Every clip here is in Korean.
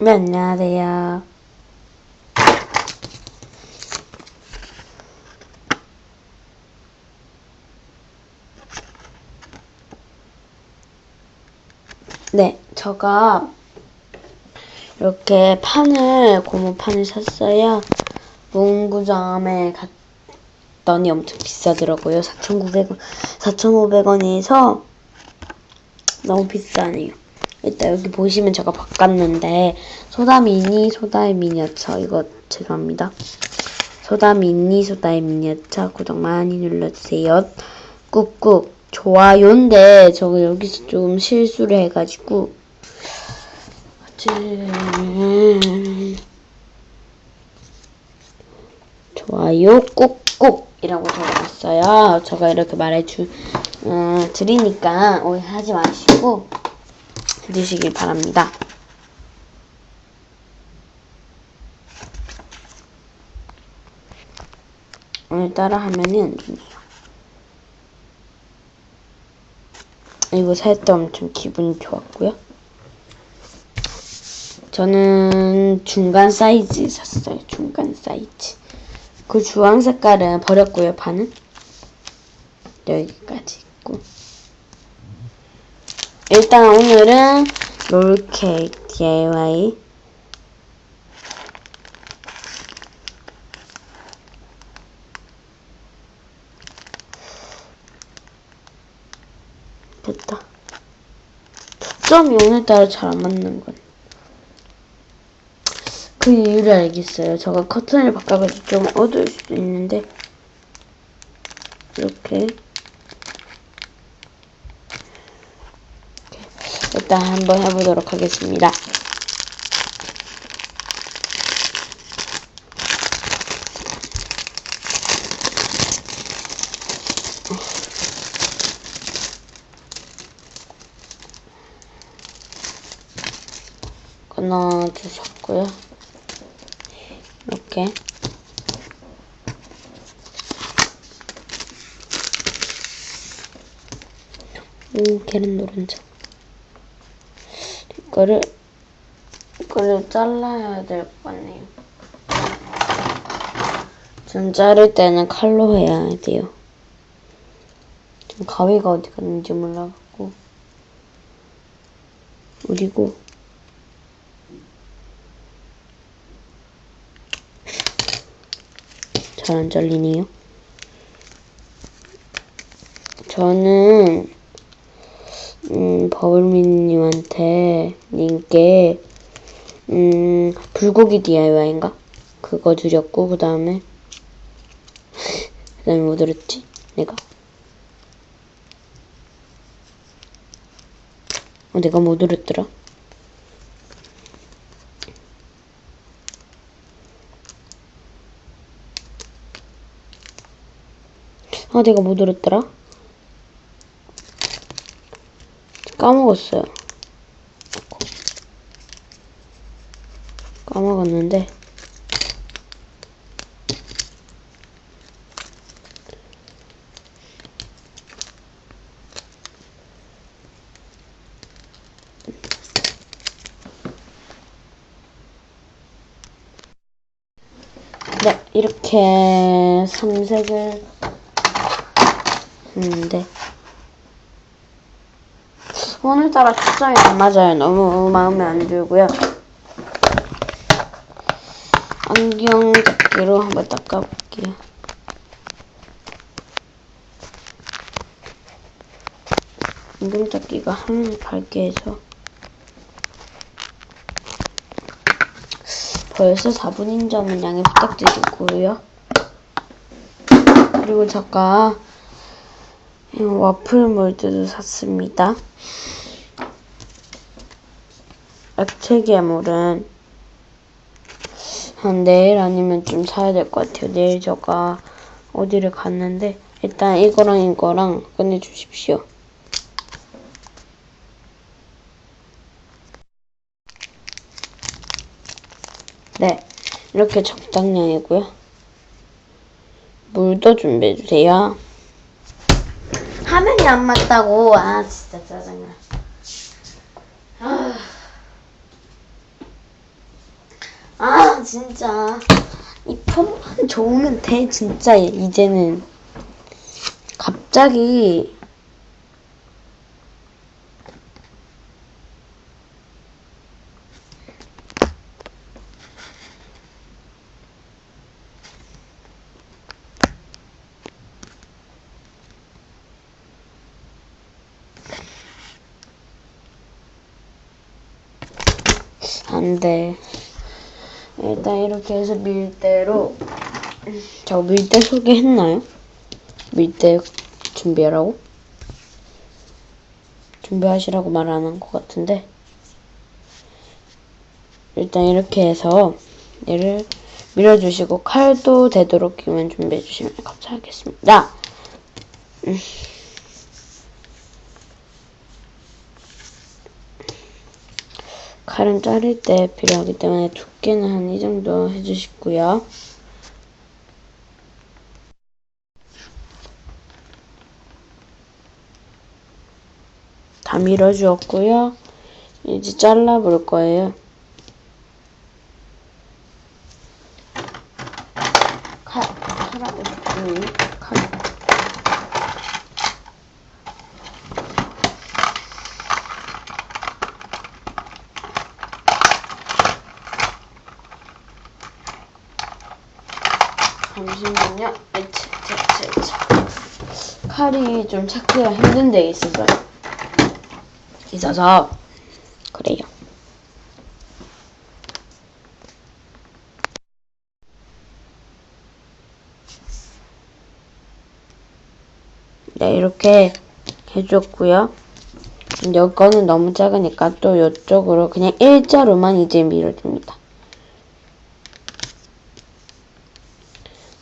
네, 안녕하세요. 네, 제가 이렇게 판을, 고무판을 샀어요. 문구점에 갔더니 엄청 비싸더라고요. 4,900원, 4,500원에서 너무 비싸네요. 일단 여기 보시면 제가 바꿨는데 소다 미니, 소다의 미니어처 이거 죄송합니다. 소다 미니, 소다의 미니어처 구독 많이 눌러주세요. 꾹꾹 좋아요인데 저가 여기서 좀 실수를 해가지고 음, 좋아요 꾹꾹 이라고 적어놨어요. 제가 이렇게 말해 주 음, 드리니까 오해하지 마시고 해주시길 바랍니다. 오늘따라 화면이 안 좋네요. 이거 살 때 엄청 기분이 좋았고요. 저는 중간 사이즈 샀어요. 중간 사이즈. 그 주황 색깔은 버렸고요. 반은 여기까지 있고. 일단 오늘은 롤케이크 DIY 됐다. 초점이 오늘따라 잘 안 맞는 건. 그 이유를 알겠어요. 제가 커튼을 바꿔가지고 좀 어두울 수도 있는데 이렇게 일단 한번 해보도록 하겠습니다. 끊어주셨고요. 이렇게 오 계란 노른자 이 거를 이거를 잘라야 될것 같네요. 전 자를 때는 칼로 해야 돼요. 가위가 어디 갔는지 몰라갖고 그리고 잘 안 잘리네요. 저는 음, 버블미님한테 님께 음, 불고기 DIY인가? 그거 드렸고 그 다음에 그 다음에 뭐 드렸지? 내가 어, 내가 뭐 드렸더라? 아, 내가 뭐 들었더라? 까먹었어요. 까먹었는데. 네, 이렇게 삼색을 했는데 오늘따라 초점이 안 맞아요. 너무 마음에 안 들고요. 안경 닦기로 한번 닦아볼게요. 안경 닦기가 하늘 밝게 해서 벌써 4분인 점은 양해 부탁드리고요. 그리고 잠깐 이 와플 몰드도 샀습니다. 액체 괴물은 한 내일 아니면 좀 사야 될 것 같아요. 내일 제가 어디를 갔는데 일단 이거랑 이거랑 꺼내주십시오. 네, 이렇게 적당량이고요. 물도 준비해주세요. 화면이 안 맞다고. 아, 진짜 짜증나. 아. 진짜 이 폰만 좋으면 돼 진짜 이제는 갑자기 안 돼. 일단 이렇게 해서 밀대로 저 밀대 소개했나요? 밀대 준비하라고? 준비하시라고 말 안 한 것 같은데 일단 이렇게 해서 얘를 밀어주시고 칼도 되도록 끼면 준비해 주시면 감사하겠습니다. 음. 칼은 자를 때 필요하기 때문에 두께는 한 이 정도 해주시고요. 다 밀어주었고요. 이제 잘라볼 거예요. 칼, 칼하고 싶으면 칼. 잠시만요. 에치, 에치, 에치. 칼이 좀 찾기가 힘든 데 있어서요. 있어서 그래요. 네, 이렇게 해줬고요. 여거는 너무 작으니까 또 이쪽으로 그냥 일자로만 이제 밀어줍니다.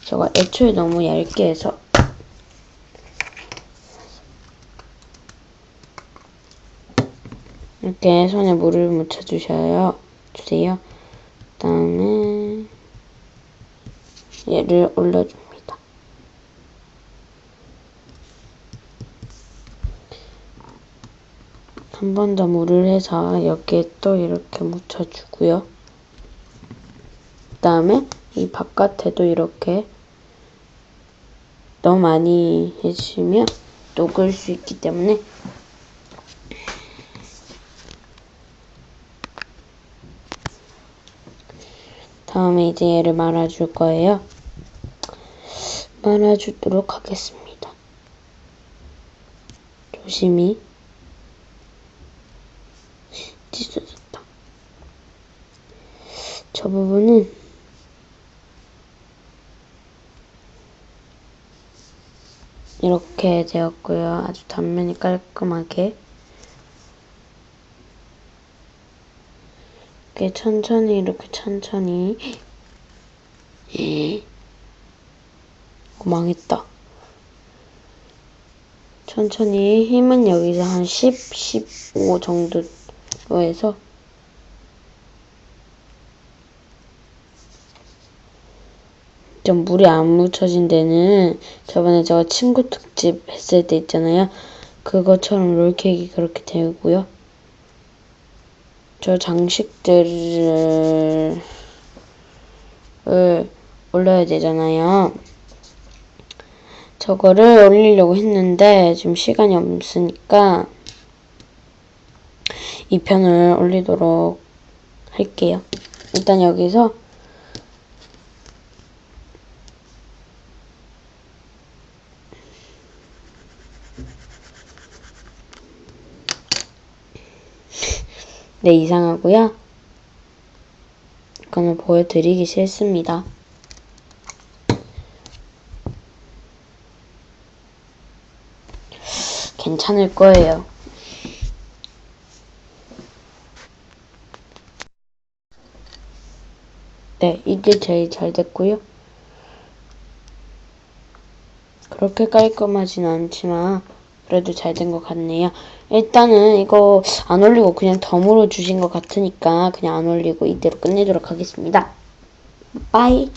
제가 애초에 너무 얇게 해서 이렇게 손에 물을 묻혀 주셔요. 주세요. 그 다음에 얘를 올려줍니다. 한 번 더 물을 해서 여기에 또 이렇게 묻혀주고요. 그 다음에 이 바깥에도 이렇게 너무 많이 해주시면 녹을 수 있기 때문에 다음에 이제 얘를 말아줄 거예요. 말아주도록 하겠습니다. 조심히 찢어졌다. 저 부분은 이렇게 되었고요. 아주 단면이 깔끔하게 이렇게 천천히 이렇게 천천히 어, 망했다. 천천히 힘은 여기서 한 10, 15 정도로 해서 좀 물이 안 묻혀진 데는 저번에 제가 친구 특집 했을 때 있잖아요. 그것처럼 롤케이크 그렇게 되고요. 저 장식들을 올려야 되잖아요. 저거를 올리려고 했는데 지금 시간이 없으니까 이 편을 올리도록 할게요. 일단 여기서 네, 이상하고요. 이거는 보여드리기 싫습니다. 괜찮을 거예요. 네, 이게 제일 잘 됐고요. 그렇게 깔끔하진 않지만 그래도 잘 된 것 같네요. 일단은 이거 안 올리고 그냥 덤으로 주신 것 같으니까 그냥 안 올리고 이대로 끝내도록 하겠습니다. 빠이!